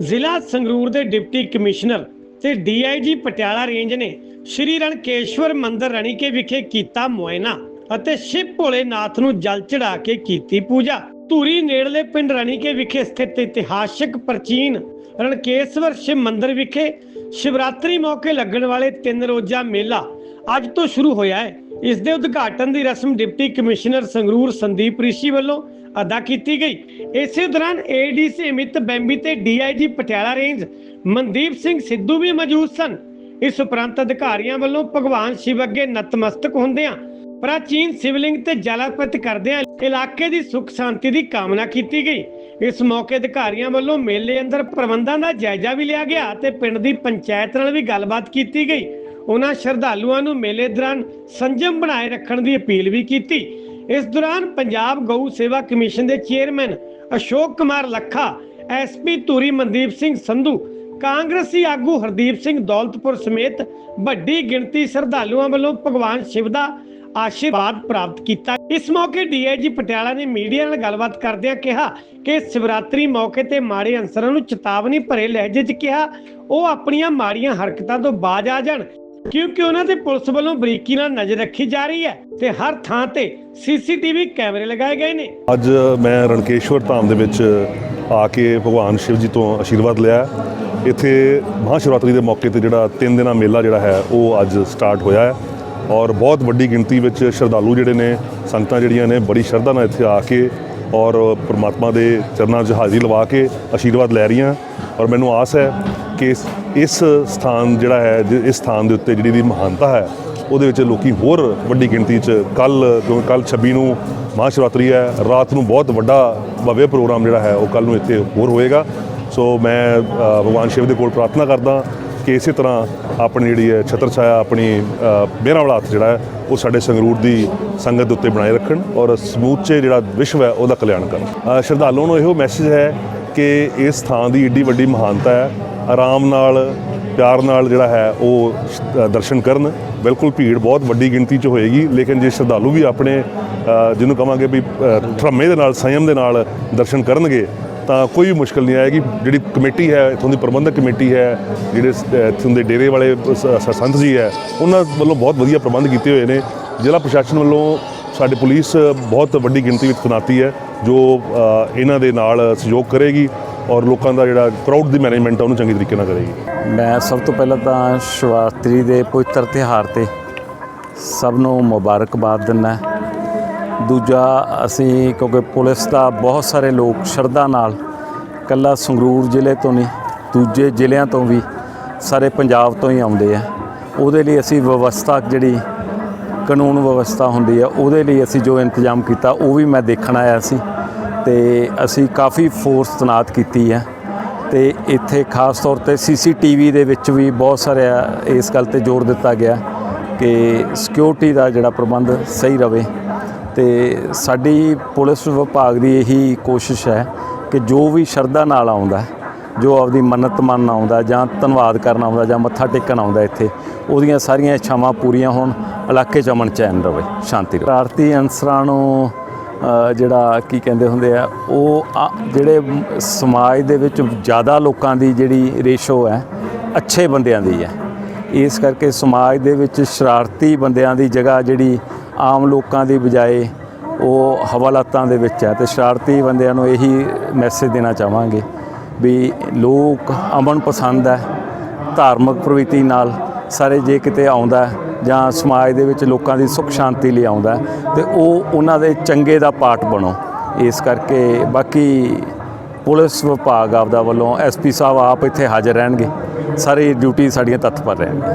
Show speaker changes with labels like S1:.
S1: ਜ਼ਿਲ੍ਹਾ ਸੰਗਰੂਰ ਦੇ deputy commissioner ਤੇ ਡੀਆਈਜੀ ਪਟਿਆਲਾ ਰੇਂਜ ਨੇ ਸ਼੍ਰੀ ਰਣਕੇਸ਼ਵਰ ਮੰਦਿਰ ਰਣੀਕੇ ਵਿਖੇ ਕੀਤਾ ਮੁਆਇਨਾ ਅਤੇ ਸ਼ਿਵ ਭੋਲੇਨਾਥ ਨੂੰ ਜਲ ਚੜਾ ਕੇ ਕੀਤੀ ਪੂਜਾ। ਧੂਰੀ ਨੇੜਲੇ ਪਿੰਡ ਰਣੀਕੇ ਵਿਖੇ ਸਥਿਤ ਇਤਿਹਾਸਕ ਪ੍ਰਾਚੀਨ ਰਣਕੇਸ਼ਵਰ ਸ਼ਿਵ ਮੰਦਿਰ ਵਿਖੇ ਸ਼ਿਵਰਾਤਰੀ ਮੌਕੇ ਲੱਗਣ ਵਾਲੇ ਤਿੰਨ ਰੋਜ਼ਾ ਮੇਲਾ ਅੱਜ ਤੋਂ ਸ਼ੁਰੂ ਹੋਇਆ ਹੈ। ਇਸ ਦੇ ਉਦਘਾਟਨ ਦੀ ਰਸਮ ਡਿਪਟੀ ਕਮਿਸ਼ਨਰ ਸੰਗਰੂਰ ਸੰਦੀਪ ਰਿਸ਼ੀ ਵੱਲੋਂ ਅਦਾ ਕੀਤੀ ਗਈ। ਇਸੇ ਦੌਰਾਨ ਏਡੀਸੀ ਅਮਿਤ ਬੈਂਬੀ ਤੇ ਡੀਆਈਜੀ ਪਟਿਆਲਾ ਰੇਂਜ ਮਨਦੀਪ ਸਿੰਘ ਸਿੱਧੂ ਵੀ ਮੌਜੂਦ ਸਨ। ਇਸ ਉਪਰੰਤ ਅਧਿਕਾਰੀਆਂ ਵੱਲੋਂ ਭਗਵਾਨ ਸ਼ਿਵ ਅੱਗੇ ਨਤਮਸਤਕ ਹੁੰਦਿਆਂ, ਪ੍ਰਾਚੀਨ ਸਿਵਲਿੰਗ ਤੇ ਜਲ ਕਰਦਿਆਂ ਇਲਾਕੇ ਦੀ ਸੁਖ ਸ਼ਾਂਤੀ ਦੀ ਕਾਮਨਾ ਕੀਤੀ ਗਈ। ਇਸ ਮੌਕੇ ਅਧਿਕਾਰੀਆਂ ਵੱਲੋਂ ਮੇਲੇ ਅੰਦਰ ਪ੍ਰਬੰਧਾਂ ਦਾ ਜਾਇਜ਼ਾ ਵੀ ਲਿਆ ਗਿਆ ਤੇ ਪਿੰਡ ਦੀ ਪੰਚਾਇਤ ਨਾਲ ਵੀ ਗੱਲਬਾਤ ਕੀਤੀ ਗਈ। ਉਹਨਾਂ ਸ਼ਰਧਾਲੂਆਂ ਨੂੰ ਮੇਲੇ ਦੌਰਾਨ ਸੰਜਮ ਬਣਾਏ ਰੱਖਣ ਦੀ ਅਪੀਲ ਵੀ ਕੀਤੀ। ਇਸ ਦੌਰਾਨ ਪੰਜਾਬ ਗਊ ਸੇਵਾ ਕਮਿਸ਼ਨ ਦੇ ਚੇਅਰਮੈਨ ਅਸ਼ੋਕ ਕੁਮਾਰ ਲੱਖਾ ਐਸਪੀ ਧੂਰੀ ਮਨਦੀਪ ਸਿੰਘ ਸੰਧੂ, ਕਾਂਗਰਸੀ ਆਗੂ ਹਰਦੀਪ ਸਿੰਘ ਦੌਲਤਪੁਰ ਸਮੇਤ ਵੱਡੀ ਗਿਣਤੀ ਸ਼ਰਧਾਲੂਆਂ ਵੱਲੋਂ ਭਗਵਾਨ ਸ਼ਿਵ ਦਾ ਆਸ਼ੀਰਵਾਦ ਪ੍ਰਾਪਤ ਕੀਤਾ। ਇਸ ਮੌਕੇ ਡੀਆਈਜੀ ਪਟਿਆਲਾ ਨੇ ਮੀਡੀਆ ਨਾਲ ਗੱਲਬਾਤ ਕਰਦਿਆਂ ਕਿਹਾ ਕਿ ਸ਼ਿਵਰਾਤਰੀ ਮੌਕੇ ਤੇ ਮਾੜੇ ਅਨਸਰਾਂ ਨੂੰ ਚੇਤਾਵਨੀ ਭਰੇ ਲਹਿਜੇ 'ਚ ਕਿਹਾ, ਉਹ ਆਪਣੀਆਂ ਮਾੜੀਆਂ ਹਰਕਤਾਂ ਤੋਂ ਬਾਜ਼ ਆ ਜਾਣ। ਕਿਉਂਕਿ ਉਹਨਾਂ ਤੇ ਪੁਲਿਸ ਵੱਲੋਂ ਬਰੀਕੀ ਨਾਲ ਨਜ਼ਰ ਰੱਖੀ ਜਾ ਰਹੀ ਹੈ ਤੇ ਹਰ ਥਾਂ ਤੇ ਸੀਸੀਟੀਵੀ ਕੈਮਰੇ ਲਗਾਏ ਗਏ ਨੇ।
S2: ਅੱਜ ਮੈਂ ਰਣਕੇਸ਼ਵਰ ਧਾਮ ਦੇ ਵਿੱਚ ਆ ਕੇ ਭਗਵਾਨ ਸ਼ਿਵ ਜੀ ਤੋਂ ਆਸ਼ੀਰਵਾਦ ਲਿਆ। ਇੱਥੇ ਮਹਾਸ਼ਿਵਰਾਤਰੀ ਦੇ ਮੌਕੇ ਤੇ ਜਿਹੜਾ ਤਿੰਨ ਦਿਨਾਂ ਮੇਲਾ ਜਿਹੜਾ ਹੈ, ਉਹ ਅੱਜ ਸਟਾਰਟ ਹੋਇਆ ਹੈ। ਔਰ ਬਹੁਤ ਵੱਡੀ ਗਿਣਤੀ ਵਿੱਚ ਸ਼ਰਧਾਲੂ ਜਿਹੜੇ ਨੇ, ਸੰਗਤਾਂ ਜਿਹੜੀਆਂ ਨੇ, ਬੜੀ ਸ਼ਰਧਾ ਨਾਲ ਇੱਥੇ ਆ ਕੇ ਔਰ ਪ੍ਰਮਾਤਮਾ ਦੇ ਚਰਨਾਂ 'ਚ ਹਾਜ਼ਰੀ ਲਵਾ ਕੇ ਆਸ਼ੀਰਵਾਦ ਲੈ ਰਹੀਆਂ। ਔਰ ਮੈਨੂੰ ਆਸ ਹੈ ਕਿ ਇਸ- ਸਥਾਨ ਜਿਹੜਾ ਹੈ ਇਸ ਸਥਾਨ ਦੇ ਉੱਤੇ ਜਿਹੜੀ ਦੀ ਮਹਾਨਤਾ ਹੈ, ਉਹਦੇ ਵਿੱਚ ਲੋਕੀ ਹੋਰ ਵੱਡੀ ਗਿਣਤੀ 'ਚ ਕੱਲ ਕਿਉਂਕਿ ਕੱਲ 26 ਨੂੰ ਮਹਾਸ਼ਿਵਰਾਤਰੀ ਹੈ, ਰਾਤ ਨੂੰ ਬਹੁਤ ਵੱਡਾ ਭਵਯ ਪ੍ਰੋਗਰਾਮ ਜਿਹੜਾ ਹੈ, ਉਹ ਕੱਲ ਨੂੰ ਇੱਥੇ ਹੋਰ ਹੋਏਗਾ। ਸੋ ਮੈਂ ਭਗਵਾਨ ਸ਼ਿਵ ਦੇ ਕੋਲ ਪ੍ਰਾਰਥਨਾ ਕਰਦਾ ਕਿ ਇਸੇ ਤਰ੍ਹਾਂ ਆਪਣੀ ਜਿਹੜੀ ਹੈ ਛਤਰ ਛਾਇਆ, ਆਪਣੀ ਮੇਰਾ ਵਾਲਾ ਹੱਥ ਜਿਹੜਾ ਹੈ, ਉਹ ਸਾਡੇ ਸੰਗਰੂਰ ਦੀ ਸੰਗਤ ਦੇ ਉੱਤੇ ਬਣਾਏ ਰੱਖਣ ਔਰ ਸਮੂਚੇ ਜਿਹੜਾ ਵਿਸ਼ਵ ਹੈ, ਉਹਦਾ ਕਲਿਆਣ ਕਰਨ। ਸ਼ਰਧਾਲੂਆਂ ਨੂੰ ਇਹੋ ਮੈਸੇਜ ਹੈ ਕਿ ਇਸ ਥਾਂ ਦੀ ਏਡੀ ਵੱਡੀ ਮਹਾਨਤਾ ਹੈ ਆਰਾਮ ਨਾਲ ਪਿਆਰ ਨਾਲ ਜਿਹੜਾ ਹੈ ਉਹ ਦਰਸ਼ਨ ਕਰਨ। ਬਿਲਕੁਲ ਭੀੜ ਬਹੁਤ ਵੱਡੀ ਗਿਣਤੀ 'ਚ ਹੋਏਗੀ ਲੇਕਿਨ ਜੇ ਸ਼ਰਧਾਲੂ ਵੀ ਆਪਣੇ ਜਿਹਨੂੰ ਕਹਾਂਗੇ ਵੀ ਅ, ਠਰਮੇ ਦੇ ਨਾਲ ਸੰਯਮ ਦੇ ਨਾਲ ਦਰਸ਼ਨ ਕਰਨਗੇ ਤਾਂ ਕੋਈ ਵੀ ਮੁਸ਼ਕਲ ਨਹੀਂ ਆਏਗੀ। ਜਿਹੜੀ ਕਮੇਟੀ ਹੈ ਇਥੋਂ ਦੀ ਪ੍ਰਬੰਧਕ ਕਮੇਟੀ ਹੈ ਜਿਹੜੇ ਸ- ਇੱਥੋਂ ਦੇ ਡੇਰੇ ਵਾਲੇ ਸ- ਸ- ਸੰਤ ਜੀ ਹੈ ਉਹਨਾਂ ਵੱਲੋਂ ਬਹੁਤ ਵਧੀਆ ਪ੍ਰਬੰਧ ਕੀਤੇ ਹੋਏ ਨੇ। ਜ਼ਿਲ੍ਹਾ ਪ੍ਰਸ਼ਾਸਨ ਵੱਲੋਂ ਸਾਡੀ ਪੁਲਿਸ ਬਹੁਤ ਵੱਡੀ ਗਿਣਤੀ ਵਿੱਚ ਤਨਾਤੀ ਹੈ ਜੋ ਇਹਨਾਂ ਦੇ ਨਾਲ ਸਹਿਯੋਗ ਕਰੇਗੀ। ਔਰ ਲੋਕਾਂ ਦਾ ਜਿਹੜਾ ਕਰਾਊਡ ਦੀ ਮੈਨੇਜਮੈਂਟ ਹੈ ਉਹਨੂੰ ਚੰਗੇ ਤਰੀਕੇ ਨਾਲ ਕਰੇਗੀ।
S3: ਮੈਂ ਸਭ ਤੋਂ ਪਹਿਲਾਂ ਤਾਂ ਸ਼ਿਵਰਾਤਰੀ ਦੇ ਪਵਿੱਤਰ ਤਿਉਹਾਰ ਤੇ ਸਭ ਨੂੰ ਮੁਬਾਰਕਬਾਦ ਦਿੰਦਾ ਦੂਜਾ, ਅਸੀਂ ਕਿਉਂਕਿ ਪੁਲਿਸ ਦਾ ਬਹੁਤ ਸਾਰੇ ਲੋਕ ਸ਼ਰਧਾ ਨਾਲ ਕੱਲਾ ਸੰਗਰੂਰ ਜ਼ਿਲ੍ਹੇ ਤੋਂ ਨਹੀਂ, ਦੂਜੇ ਜ਼ਿਲ੍ਹਿਆਂ ਤੋਂ ਵੀ ਸਾਰੇ ਪੰਜਾਬ ਤੋਂ ਹੀ ਆਉਂਦੇ ਆ। ਉਹਦੇ ਲਈ ਅਸੀਂ ਵਿਵਸਥਾ ਜਿਹੜੀ ਕਾਨੂੰਨ ਵਿਵਸਥਾ ਹੁੰਦੀ ਆ, ਉਹਦੇ ਲਈ ਅਸੀਂ ਜੋ ਇੰਤਜ਼ਾਮ ਕੀਤਾ, ਉਹ ਵੀ ਮੈਂ ਦੇਖਣ ਆਇਆ ਸੀ। ਤੇ ਅਸੀਂ ਕਾਫੀ ਫੋਰਸ ਤਨਾਤ ਕੀਤੀ ਹੈ ਤੇ ਇੱਥੇ ਖਾਸ ਤੌਰ ਤੇ ਸੀਸੀਟੀਵੀ ਦੇ ਵਿੱਚ ਵੀ ਬਹੁਤ ਸਾਰੇ ਇਸ ਗੱਲ ਤੇ ਜ਼ੋਰ ਦਿੱਤਾ ਗਿਆ ਕਿ ਸਿਕਿਉਰਿਟੀ ਦਾ ਜਿਹੜਾ ਪ੍ਰਬੰਧ ਸਹੀ ਰਵੇ ਤੇ ਸਾਡੀ ਪੁਲਿਸ ਵਿਭਾਗ ਦੀ ਇਹੀ ਕੋਸ਼ਿਸ਼ ਹੈ ਕਿ ਜੋ ਵੀ ਸ਼ਰਧਾ ਨਾਲ ਆਉਂਦਾ, ਜੋ ਆਪਦੀ ਮੰਨਤ ਮੰਨ ਆਉਂਦਾ ਜਾਂ ਧੰਨਵਾਦ ਕਰਨ ਆਉਂਦਾ ਜਾਂ ਮੱਥਾ ਟੇਕਣ ਆਉਂਦਾ ਇੱਥੇ, ਉਹਦੀਆਂ ਸਾਰੀਆਂ ਇੱਛਾਵਾਂ ਪੂਰੀਆਂ ਹੋਣ, ਇਲਾਕੇ 'ਚ ਅਮਨ ਚੈਨ ਰਵੇ, ਸ਼ਾਂਤੀ ਰਵੇ। ਆਰਤੀ ਅਨਸਰਾਂ ਨੂੰ ਜਿਹੜਾ ਕੀ ਕਹਿੰਦੇ ਹੁੰਦੇ ਆ, ਉਹ ਆ- ਜਿਹੜੇ ਸਮਾਜ ਦੇ ਵਿੱਚ ਜ਼ਿਆਦਾ ਲੋਕਾਂ ਦੀ ਜਿਹੜੀ ਰੇਸ਼ੋ ਹੈ, ਅੱਛੇ ਬੰਦਿਆਂ ਦੀ ਹੈ। ਇਸ ਕਰਕੇ ਸਮਾਜ ਦੇ ਵਿੱਚ ਸ਼ਰਾਰਤੀ ਬੰਦਿਆਂ ਦੀ ਜਗ੍ਹਾ ਜਿਹੜੀ ਆਮ ਲੋਕਾਂ ਦੀ ਬਜਾਏ ਉਹ ਹਵਾਲਾਤਾਂ ਦੇ ਵਿੱਚ ਹੈ। ਤੇ ਸ਼ਰਾਰਤੀ ਬੰਦਿਆਂ ਨੂੰ ਇਹੀ ਮੈਸੇਜ ਦੇਣਾ ਚਾਹਾਂਗੇ ਵੀ ਲੋਕ ਅਮਨ ਪਸੰਦ ਹੈ, ਧਾਰਮਿਕ ਪ੍ਰਵਿਤੀ ਨਾਲ ਸਾਰੇ ਜੇ ਕਿਤੇ ਆਉਂਦਾ ਜਾਂ ਸਮਾਜ ਦੇ ਵਿੱਚ ਲੋਕਾਂ ਦੀ ਸੁੱਖ ਸ਼ਾਂਤੀ ਲਈ ਆਉਂਦਾ ਹੈ, ਤੇ ਉਹ ਉਹਨਾਂ ਦੇ ਚੰਗੇ ਦਾ ਪਾਰਟ ਬਣੋ। ਇਸ ਕਰਕੇ ਬਾਕੀ ਪੁਲਿਸ ਵਿਭਾਗ ਆਪਦਾ ਵੱਲੋਂ ਐਸਪੀ ਸਾਹਿਬ ਆਪ ਇੱਥੇ ਹਾਜ਼ਰ ਰਹਿਣਗੇ। ਸਾਰੀ ਡਿਊਟੀ ਸਾਡੀਆਂ ਤੱਥ ਪਰ ਰਹਿਣਗੀਆਂ।